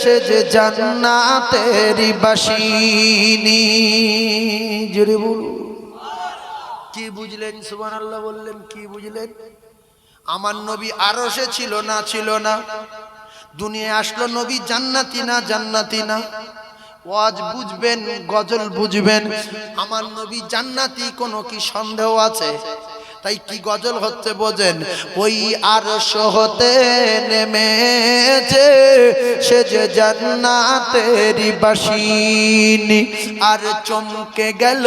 সে যে জান্নাতেরি বাসিনী। জুড়ে বলুন। কি বুঝলেন? সুবান আল্লাহ বললেন, কি বুঝলেন? আমার নবী আরও সে ছিল না ছিল না। দুনিয়া আসলো নবী জান্নাতি না জান্নাতি না। ওয়াজ বুঝবেন, গজল বুঝবেন। আমার নবী জান্নাতি কোনো কি সন্দেহ আছে? তাই কি গজল হচ্ছে বোঝেন? ওই আর হতে নেমেছে, সে যে জান্নাতেরি বাসিনী। আর চমকে গেল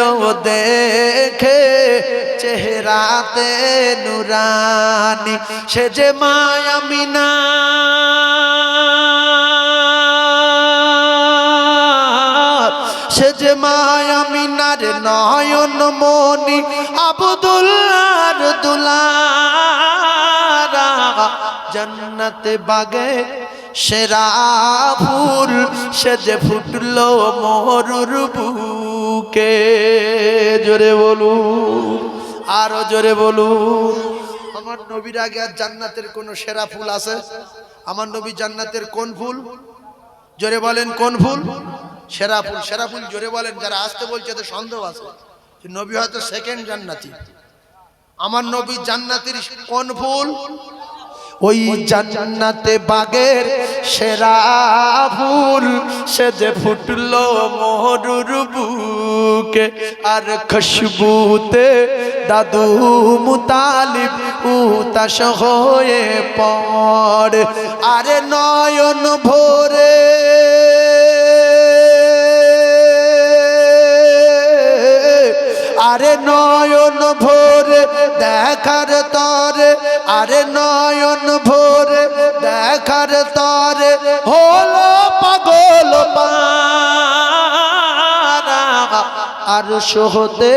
দেখে চেহারাতে নুরানি, সে যে মায়ামিনা সে যে মায়ামিনার নয়ন মনি, আবদুল্লার দুলারা। জন্নতে বাগে সেরা ফুল সে যে ফুটলো মোহরুর বুকে। জোরে বলু আরও জোরে বলু আমার নবীর আগে আর জান্নাতের কোন সেরা ফুল আছে? আমার নবী জান্নাতের কোন ফুল? জোরে বলেন কোন ফুল? সেরা ফুল সেরা ফুল জোরে বলেন, যারা আসতে বলছে তো সন্দেহ আছে যে নবী হয়তো সেকেন্ড জান্নাতি। আমার নবী জান্নাতির কোন ফুল? ওই জান্নাতে বাগের সেরা ফুল সে যে ফুটলো মোহরুর বুকে, আর খুশবুতে দাদু মুতালিব উতাস হয়ে পড়। আরে নয়ন ভোরে আরে নয়ন ভোর, দেখার তর। আরে নয়ন ভোর, দেখার তর। হলো পাগল পারা আর সোহতে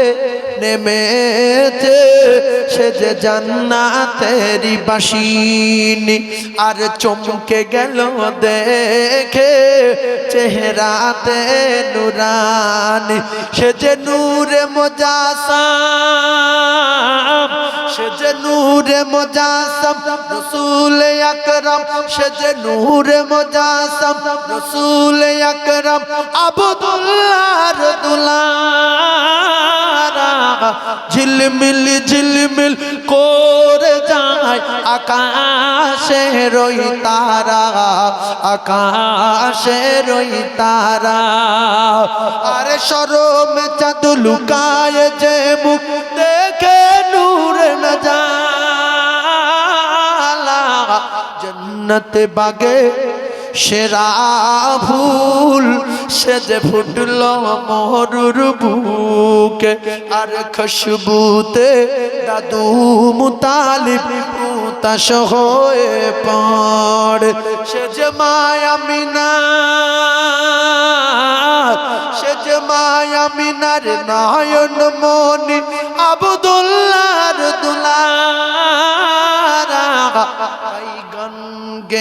নেমেছে সে যে জান্নাতেরি বাসিনী। আর চমকে গেল দেখে চেহারাতে নুরানি। সে যে নূরে মোজাসাম, সে যে নূরে মোজাসাম, রসুল আকরাম। সে যে নূরে মোজাসাম, রসুল আকরাম। আবদুল্লাহর ঝিলমিল ঝিলমিল করে যায়। আকাশে রই তারা, আকাশে রই তারা। আরে সরমে চাঁদ লুকায় যে মুখ দেখে নূর না জালা জন্নতে বাগে সেরা ফুল, সে যে ফুটল মরুর বুকে। আর খুশবুতে দাদু মুতালিব উতাস হয়ে পড়। সে যে মায়ামিনা সে যে মায়ামিনার নয়ন মনি আবদুল্লার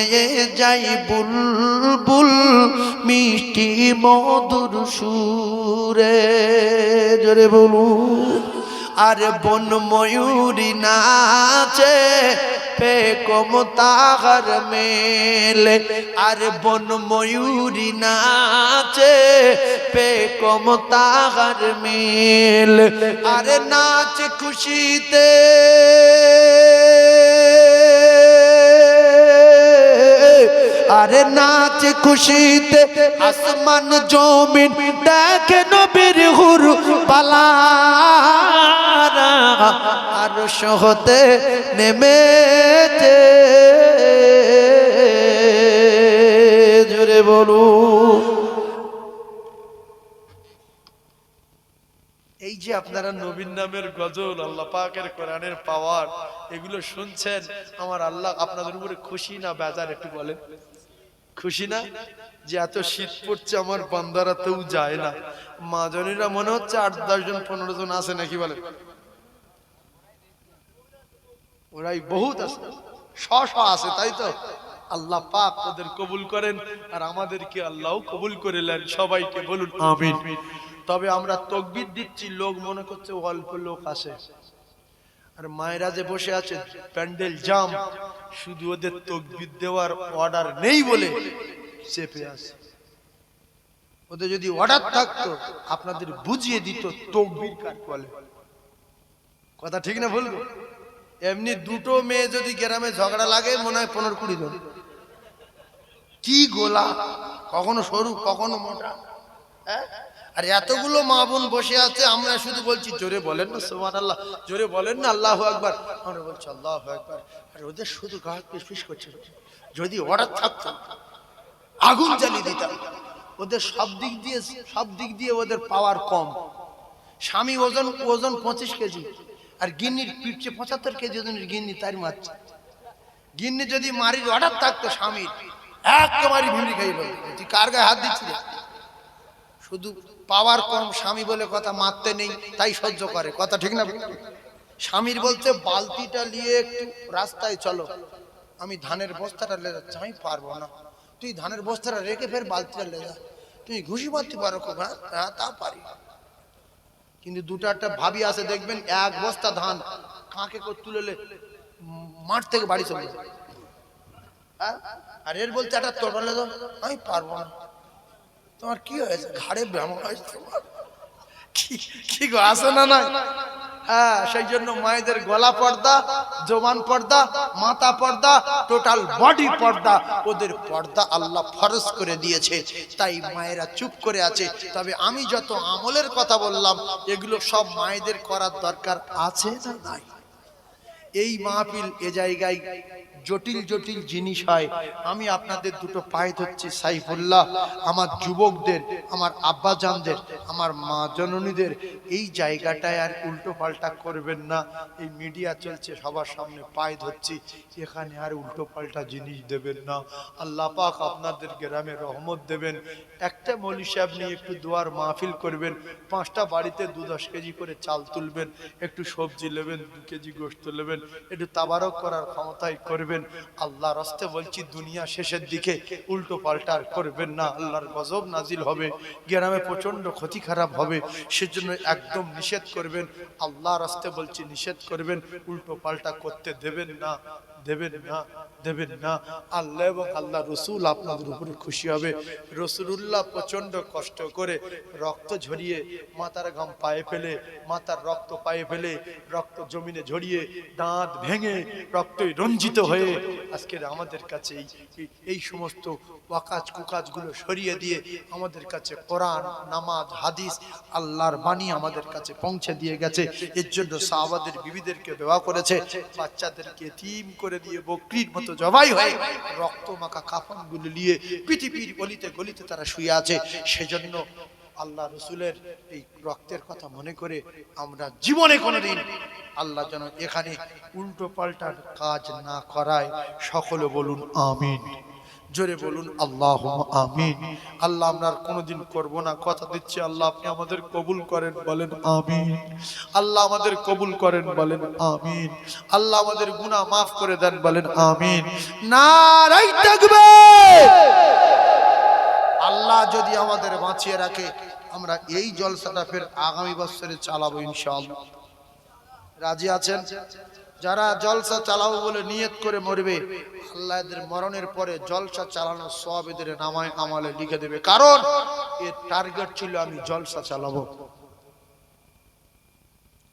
গেয়ে যাই বুলবুল মিষ্টি মধুর সুরে। জোরে বলু আর বন ময়ূরী নাচে পে কমতাগর মেলে। আর বন ময়ূরী নাচে পে কমতাগর মেল। আর নাচ খুশিতে। আরে নাচ খুশিতে আসমান জমিন দেখে নবীর হুরু পালা আর সহতে নেমে জুড়ে বলু এই যে আপনারা নবীন নামের গজল, আল্লাহ পাকের কোরআনের পাওয়ার, এগুলো শুনছেন, আমার আল্লাহ আপনাদের উপরে খুশি না বেজার একটু বলেন? খুশি না? যে এত শীত পড়ছে, আমার বান্দারাতেও যায় না। মা জনীরা মনে হচ্ছে আট, দশ জন, পনেরো জন আছে নাকি বলে ওরাই বহুত আছে। শ আছে, তাই তো? আল্লাহ পাক ওদের কবুল করেন, আর আমাদেরকে আল্লাহ কবুল করে নেন। সবাইকে বলুন, আমিন। তবে আমরা তকবির দিচ্ছি, লোক মনে করছে অল্প লোক আসে আর মায়েরা যে বসে আছে, প্যান্ডেল জাম, শুধু ওদের তকবির দেওয়ার অর্ডার নেই বলে চেপে আছে। ওদের যদি অর্ডার থাকতো, আপনাদের বুঝিয়ে দিত তকবির কাট বলে কথা ঠিক না বলব এমনি দুটো মেয়ে যদি গ্রামে ঝগড়া লাগে, মনে হয় পনেরো কুড়ি জন। কি গোলা কখনো সরু, কখনো মোটা। হ্যাঁ? আর এতগুলো মা বোন বসে আছে, আমরা শুধু বলছি, জোরে বলেন না সোমান আল্লাহ জোরে বলেন না, আল্লাহ একবার আমরা বলছি, আল্লাহ একবার আর ওদের শুধু গা পিস করছে। যদি অর্ডার থাকতো, আগুন জ্বালিয়ে দিতাম ওদের সব দিক দিয়ে, সব দিক দিয়ে ওদের পাওয়ার কম। স্বামী ওজন ওজন পঁচিশ কেজি, আর গিন্নির পিঠছে পঁচাত্তর কেজি, ওজনের গিন্নি তার মারছে গিন্নি যদি মারির অর্ডার থাকতো স্বামীর, একেবারে ভিড়ি খাই বলতো তুই কার গায়ে হাত দিচ্ছিস? শুধু পাওয়ার কম স্বামী বলে কথা মারতে নেই তাই সহ্য করে। কথা ঠিক না? স্বামীর বলছে বালতিটা নিয়ে একটু রাস্তায় চলো। আমি ধানের বস্তাটা লে যাচ্ছি আমি পারব না। তুই ধানের বস্তাটা রেখে ফের বালতিটা লে যা তুই ঘুষি মারতে পারো খুব হ্যাঁ? হ্যাঁ তা পারি। কিন্তু দুটো একটা ভাবি আছে দেখবেন এক বস্তা ধান কাঁকে করে উম, মাঠ থেকে বাড়ি চলে। হ্যাঁ? আর এর বলতে একটা তোড়ালে দাও আমি পারব না। তোমার কি হয়েছে? ঘাড়ে ব্যায়াম হয়েছে তোমার? কি গো, আসে না নাই হ্যাঁ সেই জন্য মায়েদের গলা পর্দা, জবান পর্দা, মাথা পর্দা টোটাল বডি পর্দা, ওদের পর্দা আল্লাহ ফরজ করে দিয়েছে। তাই মায়েরা চুপ করে আছে। তবে আমি যত আমলের কথা বললাম, এগুলো সব মায়েদের করার দরকার আছে না নাই? এই মাহফিল এ জায়গায় জটিল জটিল জিনিস হয়। আমি আপনাদের দুটো পায়ে ধরছি, সাইফুল্লাহ। আমার যুবকদের, আমার আব্বাজানদের, আমার মা জননীদের এই জায়গাটায় আর উল্টো পাল্টা করবেন না। এই মিডিয়া চলছে, সবার সামনে পায়ে ধরছি। এখানে আর উল্টো পাল্টা জিনিস দেবেন না। আল্লাহ পাক আপনাদের গ্রামে রহমত দেবেন। একটা মলি সাহেব নিয়ে একটু দোয়ার মাহফিল করবেন, পাঁচটা বাড়িতে দু দশ কেজি করে চাল তুলবেন, একটু সবজি নেবেন, দু কেজি গোস্ত নেবেন, একটু তাবারক করার ক্ষমতায় করবেন। আল্লাহ রাস্তে বলছি, দুনিয়া শেষের দিকে উল্টো পাল্টার করবেন না। আল্লাহর গজব নাজিল হবে, গ্রামে প্রচণ্ড ক্ষতি খারাপ হবে। সেজন্য একদম নিষেধ করবেন আল্লাহ রাস্তে বলছি নিষেধ করবেন উল্টো পাল্টা করতে দেবেন না। দেবেন না দেবেন না। আল্লাহ এবং আল্লাহ রসুল আপনাদের উপরে খুশি হবে। রসুল্লাহ প্রচণ্ড কষ্ট করে রক্ত ঝরিয়ে মাথার ঘাম পায়ে ফেলে, মাথার রক্ত পায়ে ফেলে রক্ত জমিনে ঝরিয়ে দাঁত ভেঙে রক্তই রঞ্জিত হয়ে আজকের আমাদের কাছে এই সমস্ত ওয়াকাজ কুকাজগুলো সরিয়ে দিয়ে আমাদের কাছে কোরআন, নামাজ, হাদিস আল্লাহর বাণী আমাদের কাছে পৌঁছে দিয়ে গেছে। এর জন্য সাহাবাদের বিবিদেরকে দেওয়া করেছে। বাচ্চাদেরকে তিম করে দিয়ে বকরির মতো জবাই হয়ে রক্ত মাখা কাফনগুলো নিয়ে পৃথিবীর গলিতে গলিতে তারা শুয়ে আছে। সেজন্য আল্লাহ রসুলের এই রক্তের কথা মনে করে আমরা জীবনে কোনোদিন আল্লাহ যেন এখানে উল্টো পাল্টার কাজ না করায়। সকলে বলুন, আমিন। জোরে বলুন আল্লাহ আমিন। আল্লাহ আমরা আর কোনোদিন করব না। কথা দিচ্ছি, আল্লাহ, আপনি আমাদের কবুল করেন, বলেন আমিন। আল্লাহ আমাদের কবুল করেন, বলেন আমিন। আল্লাহ আমাদের গুনাহ মাফ করে দেন, বলেন আমিন। নারাই থাকবে আল্লাহ যদি আমাদের বাঁচিয়ে রাখে, আমরা এই জলসাটা ফের আগামী বছরে চালাবো ইনশাআল্লাহ। রাজি আছেন? যারা জলসা চালাবো বলে নিয়ত করে মরবে, আল্লাহ এদের মরণের পরে জলসা চালানো সব এদের নামায় আমালে লিখে দেবে। কারণ এর টার্গেট ছিল আমি জলসা চালাবো।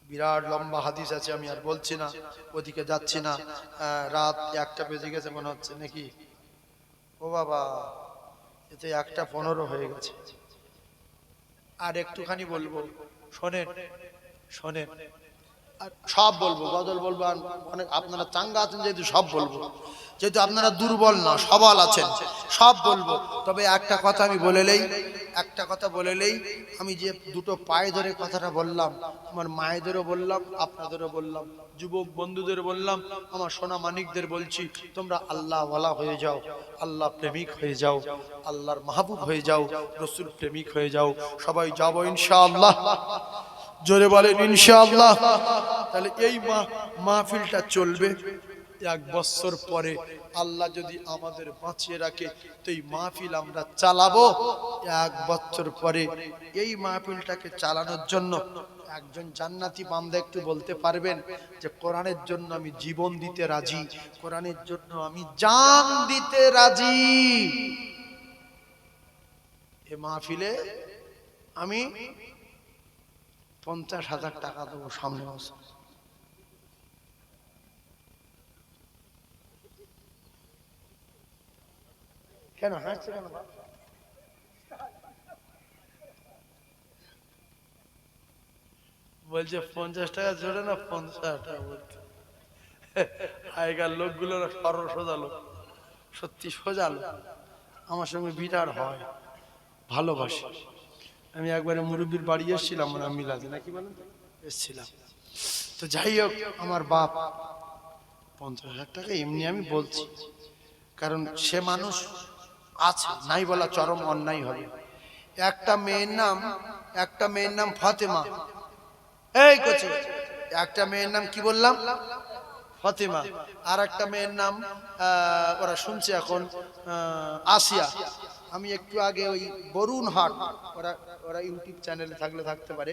বিরাট লম্বা হাদিস আছে, আমি আর বলছি না, ওদিকে যাচ্ছি না। রাত একটা বেজে গেছে মনে হচ্ছে নাকি? ও বাবা এতে একটা পনেরো হয়ে গেছে। আর একটুখানি বলব, শোনেন শোনেন। সব বলব, গজল বলব অনেক আপনারা চাঙ্গা আছেন যেহেতু সব বলব। যেহেতু আপনারা দুর্বল না, সবল আছেন, সব বলব। তবে একটা কথা আমি বলেলেই একটা কথা বলেলেই আমি যে দুটো পায়ে ধরে কথাটা বললাম, আমার মায়েদেরও বললাম, আপনাদেরও বললাম, যুবক বন্ধুদের বললাম, আমার সোনা মানিকদের বলছি, তোমরা আল্লাহ ওয়ালা হয়ে যাও, আল্লাহ প্রেমিক হয়ে যাও, আল্লাহর মাহবুব হয়ে যাও, রসুল প্রেমিক হয়ে যাও, সবাই যাব ইনশাআল্লাহ। জোরে বলেন, ইনশাআল্লাহ। তাহলে এই মাহফিলটা চলবে এক বছর পরে। আল্লাহ যদি আমাদের বাঁচিয়ে রাখে, তো এই মাহফিল আমরা চালাবো এক বছর পরে। এই মাহফিলটাকে চালানোর জন্য একজন জান্নাতি বান্দা একটু বলতে পারবেন যে, কোরআনের জন্য আমি জীবন দিতে রাজি, কোরআনের জন্য আমি জান দিতে রাজি। এ মাহফিলে আমি পঞ্চাশ হাজার টাকা দেবো সামনে বছর। কেন, হাসছে কেন বলছে, পঞ্চাশ টাকা জোরে না পঞ্চাশ টাকা বলছে। আগেকার লোকগুলো সরল সোজা লোক। সত্যি সোজা লোক। আমার সঙ্গে বিরাট হয়। ভালোবাসে। আমি একবারে মুরব্বীর বাড়ি এসেছিলাম মানে মিলাজে নাকি বলেন? এসেছিলাম। তো যাই হোক, আমার বাপ পঞ্চাশ হাজার টাকা এমনি আমি বলছি। কারণ সে মানুষ আছে, নাই বলা চরম অন্যায় হবে। একটা মেয়ের নাম, একটা মেয়ের নাম ফতেমা। এই কোচে, একটা মেয়ের নাম কি বললাম? ফতেমা। আর একটা মেয়ের নাম ওরা শুনছে এখন আসিয়া। আমি একটু আগে ওই বরুণ হাট, ওরা ওরা ইউটিউব চ্যানেলে থাকলে থাকতে পারে।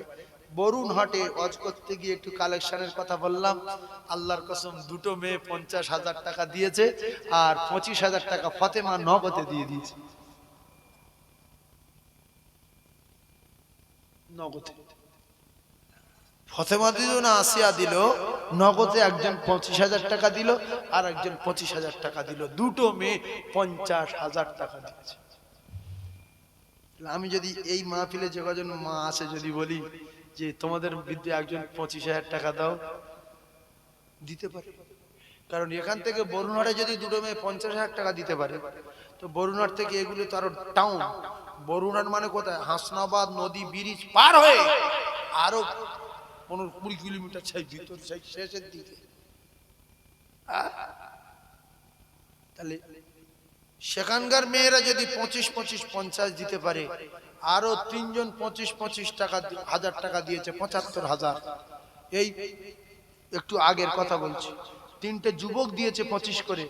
বরুণ হাটে অজ করতে গিয়ে একটু কালেকশনের কথা বললাম। আল্লাহর কসম, দুটো মেয়ে পঞ্চাশ হাজার টাকা দিয়েছে আর পঁচিশ হাজার টাকা ফতেমা নগদে দিয়ে দিয়েছে। নগদে। ফতেমা দিল না, আসিয়া দিল। নগদে একজন পঁচিশ হাজার টাকা দিল আর একজন পঁচিশ হাজার টাকা দিল। দুটো মেয়ে পঞ্চাশ হাজার টাকা দিয়েছে। আমি যদি এই মাহফিলে কজন মা আছে যদি বলি যে তোমাদের বিদ্যে একজন পঁচিশ হাজার টাকা দাও, দিতে পারে। কারণ এখান থেকে বরুণহাটে যদি দুটো মেয়ে পঞ্চাশ হাজার টাকা দিতে পারে, তো বরুণহাট থেকে এগুলো তো আরও টাউন বরুণহাট মানে কোথায়? হাসনাবাদ নদী ব্রিজ পার হয়ে আরও পনেরো কুড়ি কিলোমিটার সেই ভিতর, সেই শেষের দিকে। তাহলে সেখানকার মেয়েরা যদি পঁচিশ পঁচিশ, পঞ্চাশ দিতে পারে, আরও তিনজন পঁচিশ পঁচিশ টাকা, হাজার টাকা দিয়েছে, পঁচাত্তর হাজার। এই একটু আগের কথা বলছি। তিনটে যুবক দিয়েছে পঁচিশ করে।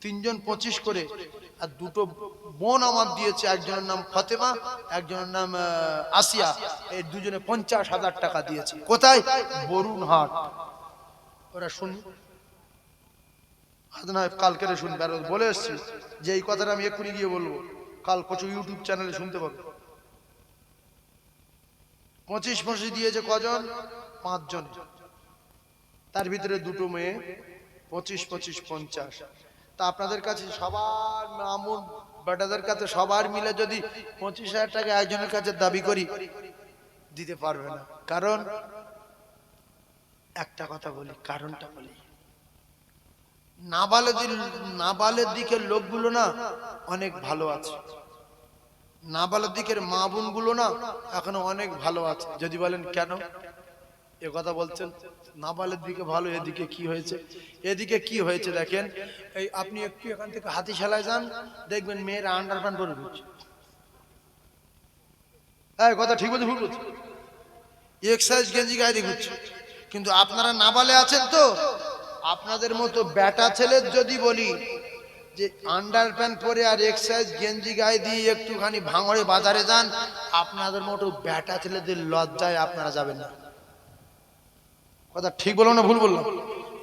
তিনজন পঁচিশ করে। আর দুটো বোন আমার দিয়েছে, একজনের নাম ফতেমা, একজনের নাম আসিয়া। এই দুজনে পঞ্চাশ হাজার টাকা দিয়েছে। কোথায়? বরুণ হাট ওরা শুনি আজ নয় কালকেরে শুনবে, আর বলে এসছি যে এই কথাটা আমি এক্ষুনি গিয়ে বলব। কাল কচু ইউটিউব চ্যানেলে শুনতে পাবে। পঁচিশ পঁচিশ দিয়েছে কজন? পাঁচজন। তার ভিতরে দুটো মেয়ে, পঁচিশ পঁচিশ, পঞ্চাশ। তা আপনাদের কাছে সবার মামুন বেটাদের কাছে সবার মিলে যদি পঁচিশ হাজার টাকা একজনের কাছে দাবি করি, দিতে পারবে না। কারণ, একটা কথা বলি, কারণটা বলি। নাবালেদের নাবালের দিকের লোকগুলো না অনেক ভালো আছে। নাবালের দিকের মা বোনগুলো না এখনও অনেক ভালো আছে। যদি বলেন কেন? এ কথা বলছেন, নাবালের দিকে ভালো, এদিকে কি হয়েছে? এদিকে কি হয়েছে দেখেন, এই আপনি একটু এখান থেকে হাতিশালায় যান, দেখবেন মেয়েরা আন্ডার প্যান্ট পরে ঘুরছে। হ্যাঁ কথা ঠিক বলছি ভুল বলছি এক্সাইজ গেঞ্জি গায়ে ঘুরছে। কিন্তু আপনারা নাবালে আছেন তো? আপনাদের মতো ব্যাটা ছেলের যদি বলি যে আন্ডার প্যান্ট পরে আর এক্সারসাইজ গেঞ্জি গায়ে দিয়ে একটুখানি ভাঙড়ে বাজারে যান, আপনাদের মতো ব্যাটা ছেলেদের লজ্জায় আপনারা যাবেন না কথা ঠিক বললাম না ভুল বললাম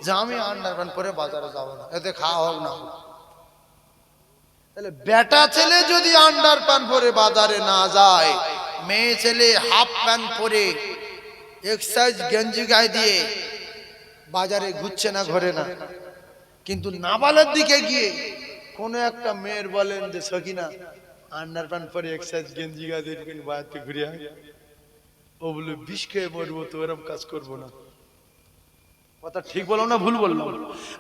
যে আমি আন্ডার প্যান্ট পরে বাজারে যাব না, এতে খাওয়া হোক না। তাহলে বেটা ছেলে যদি আন্ডার প্যান্ট পরে বাজারে না যায়, মেয়ে ছেলে হাফ প্যান্ট পরে এক্সারসাইজ গেঞ্জি গায়ে দিয়ে বাজারে ঘুরছে না, ঘরে না। কিন্তু নাবালের দিকে গিয়ে কোন একটা মেয়ের বলেন যে সকিনা আন্ডার প্যান্ট পরে এক্সাইজ গেঞ্জি একটুখানি ঘুরে আয় ও বলে বিষ খেয়ে মরবো তো, এরকম কাজ করব না। কথা ঠিক বললাম না, ভুল বললাম।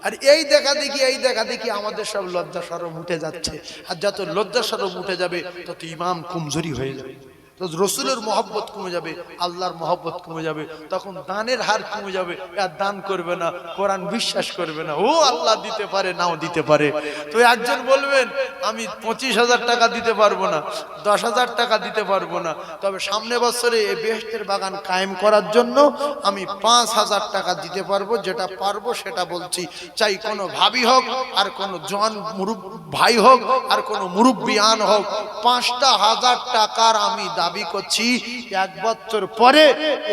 আর এই দেখা দেখি, এই দেখা দেখি আমাদের সব লজ্জা সরম উঠে যাচ্ছে। আর যত লজ্জা সরম উঠে যাবে, তত ইমাম কমজোরি হয়ে যাবে। রসুলের মহব্বত কমে যাবে, আল্লাহর মহব্বত কমে যাবে, তখন দানের হার কমে যাবে আর দান করবে না, কোরআন বিশ্বাস করবে না। ও আল্লাহ দিতে পারে, নাও দিতে পারে। তো একজন বলবেন, আমি পঁচিশ হাজার টাকা দিতে পারব না, দশ হাজার টাকা দিতে পারব না, তবে সামনে বছরে এই বেহেস্তের বাগান কায়েম করার জন্য আমি পাঁচ হাজার টাকা দিতে পারব, যেটা পারব সেটা বলছি। চাই কোনো ভাবি হোক, আর কোনো জন মুরুব ভাই হোক, আর কোনো মুরব্বিয়ান হোক, পাঁচটা হাজার টাকার আমি দাবি দাবি করছি, এক বছর পরে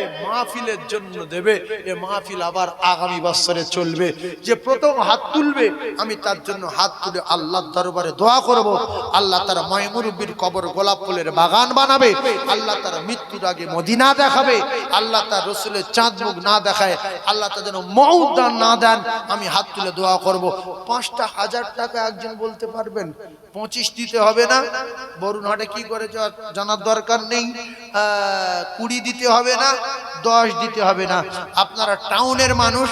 এ মাহফিলের জন্য দেবে, এ মাহফিল আবার আগামী বছরে চলবে। যে প্রথম হাত তুলবে, আমি তার জন্য হাত তুলে আল্লাহর দরবারে দোয়া করব। আল্লাহ তার ময়মুরব্বির কবর গোলাপ ফুলের বাগান বানাবে, আল্লাহ তার মৃত্যুর আগে মদিনা দেখাবে, আল্লাহ তার রসুলের চাঁদ মুখ না দেখায়, আল্লাহ তার যেন মৌত দান না দেন, আমি হাত তুলে দোয়া করব। পাঁচটা হাজার টাকা একজন বলতে পারবেন? পঁচিশ দিতে হবে না। বরুণহাটে কি করে জানার দরকার নেই। কুড়ি দিতে হবে না, দশ দিতে হবে না। আপনারা টাউনের মানুষ,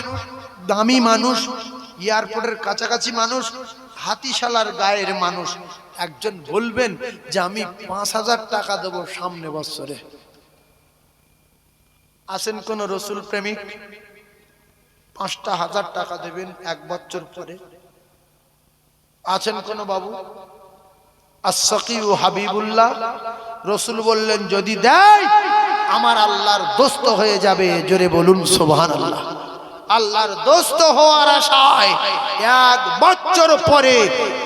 দামি মানুষ, এয়ারপোর্টের কাছাকাছি মানুষ, হাতিশালার গায়ের মানুষ। একজন বলবেন যে, আমি পাঁচ হাজার টাকা দেবো সামনে বছরে। আসেন কোন রসুল প্রেমিক? পাঁচটা হাজার টাকা দেবেন এক বছর পরে। আছেন কোন বাবু? আসাকি ও হাবিবুল্লাহ, রসুল বললেন, যদি দেয়, আমার আল্লাহর দোস্ত হয়ে যাবে। জোরে বলুন সোভান আল্লাহ আল্লাহর দোস্ত হওয়ার আশায় এক বছর পরে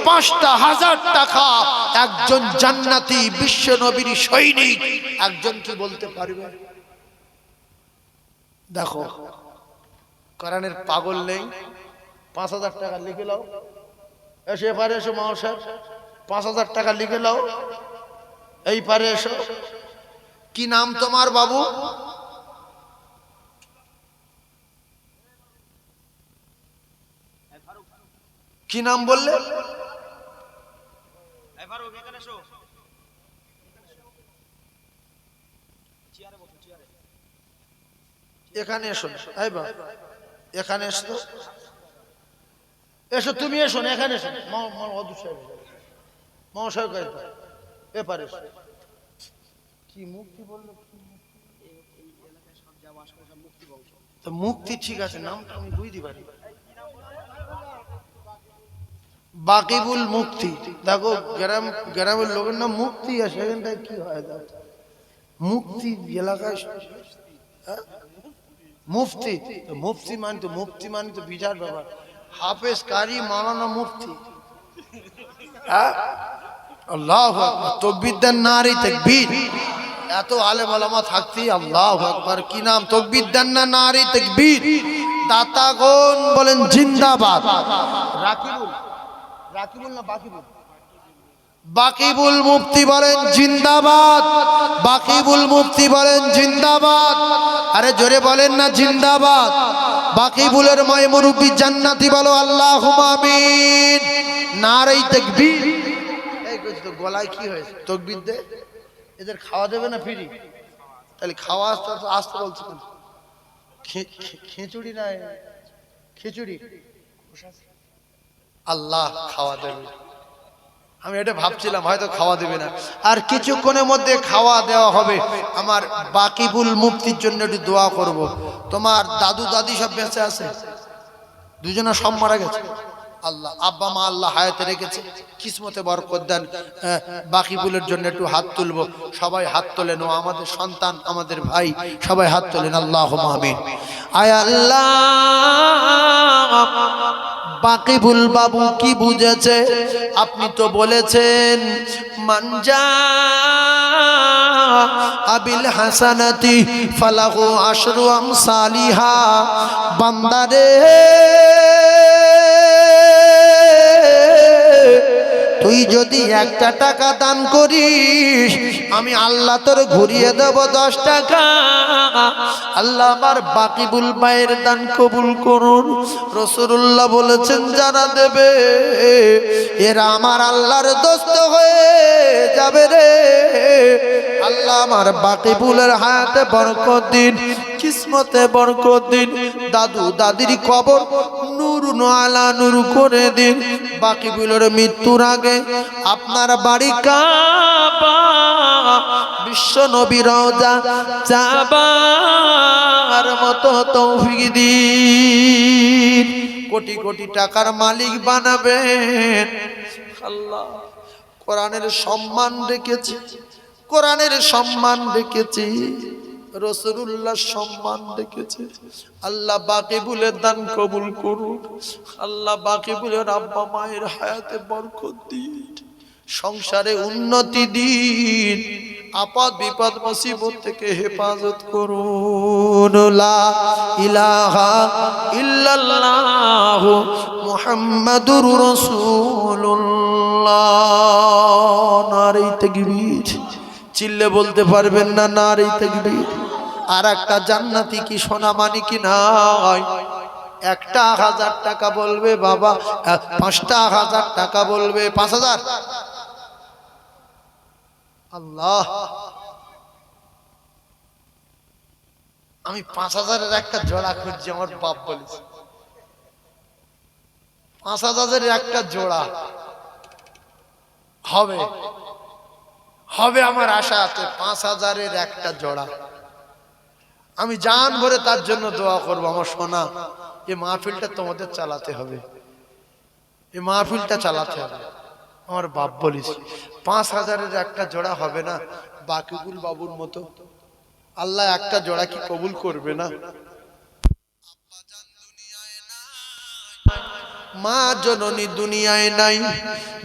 পাঁচটা হাজার টাকা একজন জান্নাতি বিশ্ব নবীর সৈনিক, একজন কি বলতে পারবে? দেখো, কোরআনের পাগল নেই। পাঁচ হাজার টাকা লিখে নাও। এসো এপারে এসো সাহেব পাঁচ হাজার টাকা লিখে নাও। এই পারে এসো। কি নাম তোমার বাবু? কি নাম বললে? এখানে এসো। এখানে এসো। এসো, তুমি এসো এখানে এসো। অদূর সাহেব। মহাশয় কয় তো? এপারে কি মুক্তি বলল? মুক্তি? তো ঠিক আছে নামটা আমি বুঝতে পারি। বাকিবুল মুক্তি। দেখো গ্রাম গ্রামের লোকের নাম মুক্তি আছে সেখানটায় কি হয়? দেখো মুক্তি এলাকায় হ্যাঁ? মুফতি। তো মুফতি মানে তো মুফতি মানে তো বিরাট ব্যাপার। হাফেজ কারি মাওলানা মুফতি। হ্যাঁ? আল্লাহ তকবিদ্যার নারী তকবীর। এত আলেম আলামা থাকতি, আল্লাহ আকবার। কি নাম? তকবিদ্যার না নারী তকবীর? দাতাগণ বলেন জিন্দাবাদ। রাকিবুল। রাকিবুল না বাকিবুল? বাকিবুল মুফতি বলেন জিন্দাবাদ। বাকিবুল মুফতি বলেন জিন্দাবাদ। আরে জোরে বলেন না জিন্দাবাদ। বাকিবুলের মায় মুরব্বী জান্নাতি বলো আল্লাহ আমিন। নারাই তাকবীর। এই তো গলায় কি হয়েছে? তকবীর দে। এদের খাওয়া দেবে না ফ্রি? তাহলে খাওয়া আসতে আসতে- বলছে কেন? খিচুড়ি না খিচুড়ি? আল্লাহ খাওয়া দেবে। আমি এটা ভাবছিলাম, হয়তো খাওয়া দেবে না। আর কিছুক্ষণের মধ্যে খাওয়া দেওয়া হবে। আমার বাকিবুল মুক্তির জন্য একটু দোয়া করব। তোমার দাদু দাদি সব বেঁচে আছে? দুজনে সব মারা গেছে? আল্লাহ আব্বা মা আল্লাহ হায়াতে রেখেছে কিসমতে বরকত দেন হ্যাঁ, বাকিবুলের জন্য একটু হাত তুলবো। সবাই হাত তোলেন ও আমাদের সন্তান আমাদের ভাই সবাই হাত তোলেন আল্লাহ আমিন। আয় আল্লাহ বাকিবুল বাবু কি বুঝেছে? আপনি তো বলেছেন মানজা আবিল হাসানাতি ফালাহু আশরু আমসালিহা বান্দারে তুই যদি একটা টাকা দান করিস, আমি আল্লাহ তোর ঘুরিয়ে দেব দশ টাকা। আল্লাহ আমার বাকিবুল মায়ের দান কবুল করুন। রসুল্লাহ বলেছেন, যারা দেবে, এরা আমার আল্লাহর দোস্ত হয়ে যাবে রে। আল্লাহ আমার বাকিবুলের হাতে বরকত দিন, কিসমতে বরকত দিন। দাদু দাদির কবর নূর আলা নূর করে দিন। বাকি বিলের মৃত্যুর আগে আপনার বাড়ি কাবা। বিশ্ব নবী রওজা যাবার মতো তৌফিক দিন। কোটি কোটি টাকার মালিক বানাবেন। আল্লাহ, কোরআনের সম্মান রেখেছি। কোরআনের সম্মান রেখেছি। রসুল্লাহ সম্মান রেখেছে আল্লাহ বাকি বলে দান কবুল করুন আল্লাহ বাকি বলে আব্বা মায়ের হায়াতে বরকত দিন সংসারে উন্নতি দিন আপদ বিপদ মুসিবত থেকে হেফাজত করুন। লা ইলাহা ইল্লাল্লাহ মুহাম্মাদুর রাসূলুল্লাহ। নারী তাকবীর। চিল্লে বলতে পারবেন না, নারী তাকবীর আর একটা জান্নাতি কি সোনা মানি কি নাই? একটা হাজার টাকা বলবে বাবা পাঁচটা হাজার টাকা বলবে, পাঁচ হাজার। আল্লাহ। আমি পাঁচ হাজারের একটা জোড়া খুঁজছি, আমার বাপ বলেছে। পাঁচ হাজারের একটা জোড়া। হবে। হবে আমার আশা আছে, পাঁচ হাজারের একটা জোড়া। আমি জান ভরে তার জন্য দোয়া করব, আমার সোনা এই মাহফিলটা তোমাদের চালাতে হবে। এই মাহফিলটা চালাতে হবে। আমার বাপ বলিস পাঁচ হাজারের একটা জোড়া হবে না, বাকিগুল বাবুর মতো। আল্লাহ একটা জোড়া কি কবুল করবে না? মা জননী দুনিয়ায় নাই,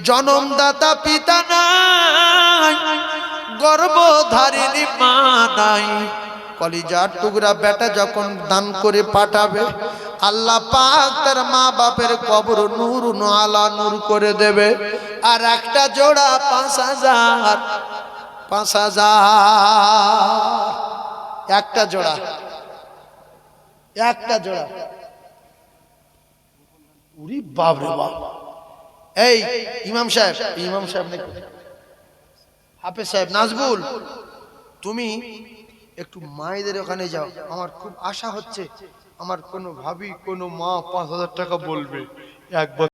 জনমদাতা পিতা নাই। গর্ভধারিণী মা নাই। কলিজার টুকরা বেটা যখন দান করে পাঠাবে, আল্লাহ পাক তার মা বাপের কবর নূর আলা নূর করে দেবে। আর একটা জোড়া পাঁচ হাজার পাঁচ হাজার। একটা জোড়া একটা জোড়া। উরি বাপ রে বাপ। এই, ইমাম সাহেব ইমাম সাহেব নাকি? হাফেজ সাহেব, নাজবুল, তুমি একটু মায়েদের ওখানে যাও। আমার খুব আশা হচ্ছে, আমার কোনো ভাবি, কোনো মা পাঁচ হাজার টাকা বলবে। এক বছর